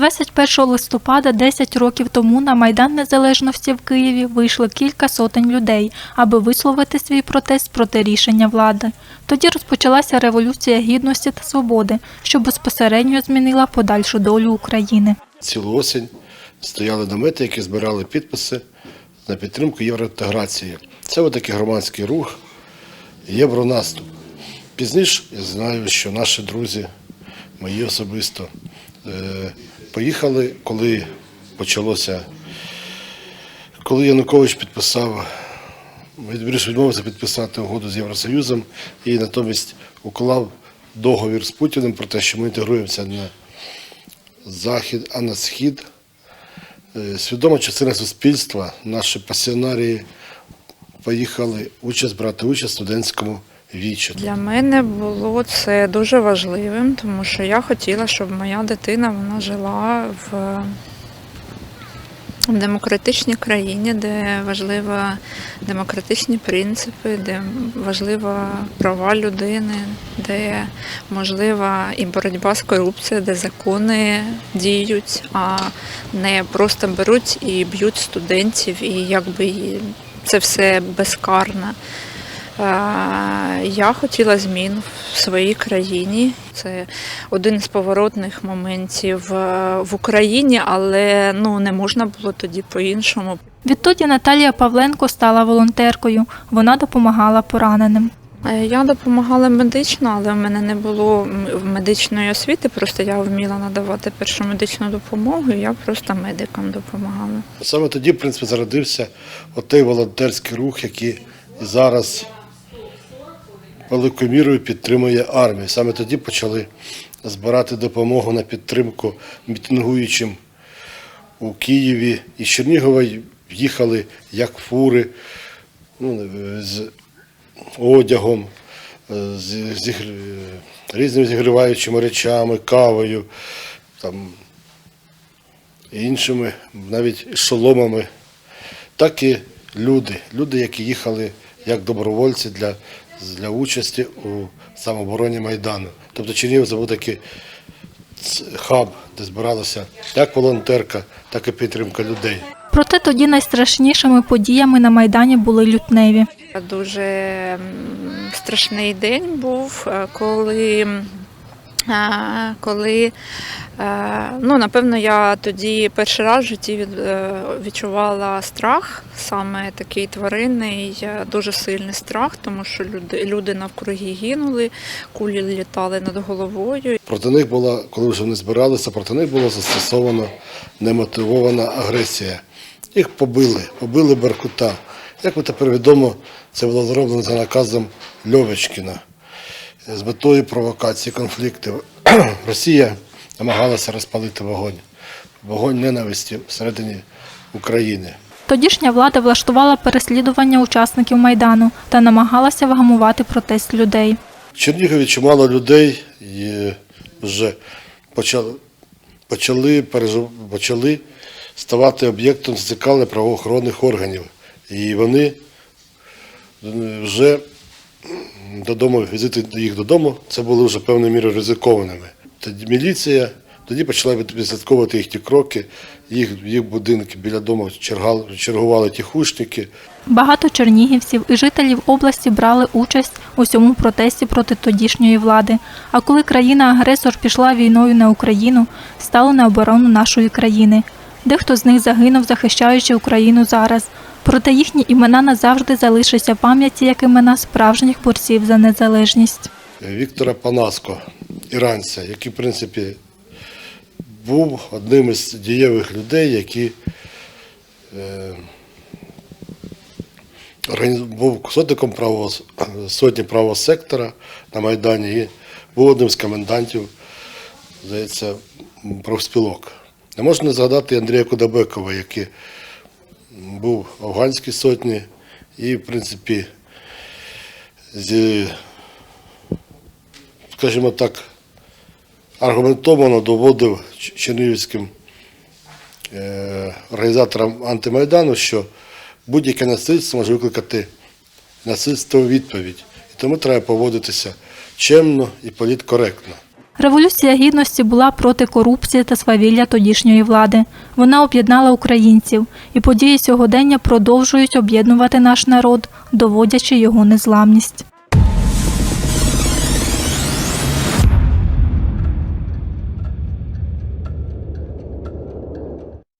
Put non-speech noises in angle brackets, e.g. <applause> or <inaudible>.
21 листопада 10 років тому на Майдан Незалежності в Києві вийшли кілька сотень людей, аби висловити свій протест проти рішення влади. Тоді розпочалася революція гідності та свободи, що безпосередньо змінила подальшу долю України. Цілу осінь стояли намети, які збирали підписи на підтримку євроінтеграції. Це отакий громадський рух, євронаступ. Пізніше я знаю, що наші друзі, мої особисто, поїхали, коли почалося, коли Янукович підписав, відмовився підписати угоду з Євросоюзом і натомість уклав договір з Путіним про те, що ми інтегруємося на захід, а на схід. Е, Свідома частина суспільства, наші пасіонарії поїхали участь брати участь в студентському вічі. Для мене було це дуже важливим, тому що я хотіла, щоб моя дитина вона жила в, в демократичній країні, де важливі демократичні принципи, де важлива права людини, де можлива і боротьба з корупцією, де закони діють, а не просто беруть і б'ють студентів, і якби це все безкарно. Е, Я хотіла змін в своїй країні. Це один з поворотних моментів е, в Україні, але ну не можна було тоді по-іншому. Відтоді Наталія Павленко стала волонтеркою. Вона допомагала пораненим. Е, Я допомагала медично, але в мене не було медичної освіти. Просто я вміла надавати першу медичну допомогу. і Я просто медикам допомагала. Саме тоді, в принципі, зародився отей волонтерський рух, який зараз великою мірою підтримує армію. Саме тоді почали збирати допомогу на підтримку мітингуючим у Києві. І Чернігова їхали як фури ну, з одягом, е, з, з різними зігріваючими речами, кавою, там, іншими навіть шоломами, так і люди, люди, які їхали як добровольці для, для участі у самообороні Майдану. Тобто Чернігів це був такий хаб, де збиралася як волонтерка, так і підтримка людей. Проте тоді найстрашнішими подіями на Майдані були лютневі. Дуже страшний день був, е, коли, коли е, ну, напевно, я тоді перший раз в житті е, відчувала страх, саме такий тваринний, дуже сильний страх, тому що люди, люди навкруги гинули, кулі літали над головою. Проти них була, коли вже вони збиралися, проти них була застосована немотивована агресія. Їх побили, побили Беркута. Як ви тепер відомо, це було зроблено за наказом Льовочкіна з метою провокації конфліктів. <clears throat> Росія намагалася розпалити вогонь, вогонь ненависті всередині України. Тодішня влада влаштувала переслідування учасників Майдану та намагалася вгамувати протест людей. В Чернігові чимало людей і вже почали, почали, почали ставати об'єктом зацікавлення правоохоронних органів. І вони вже додому, візити їх додому, це були вже певною мірою ризикованими. Тоді міліція тоді почала від- відслідковувати їхні кроки, їх, їх будинки біля дому чергували тихушники. Багато чернігівців і жителів області брали участь у цьому протесті проти тодішньої влади. А коли країна-агресор пішла війною на Україну, стали на оборону нашої країни. Дехто з них загинув, захищаючи Україну зараз. Проте їхні імена назавжди залишаться в пам'яті як імена справжніх борців за незалежність. Віктора Панаско, іранця, який, в принципі, був одним із дієвих людей, які е, був сотником правого, сотні правого сектора на Майдані і був одним з комендантів, здається, профспілок. Не можна згадати Андрія Кудабекова, який був в афганській сотні і, в принципі, зі скажімо так, аргументовано доводив чернігівським е, організаторам антимайдану, що будь-яке насильство може викликати насильство у відповідь. І тому треба поводитися чемно і політкоректно. Революція гідності була проти корупції та свавілля тодішньої влади. Вона об'єднала українців, і події сьогодення продовжують об'єднувати наш народ, доводячи його незламність.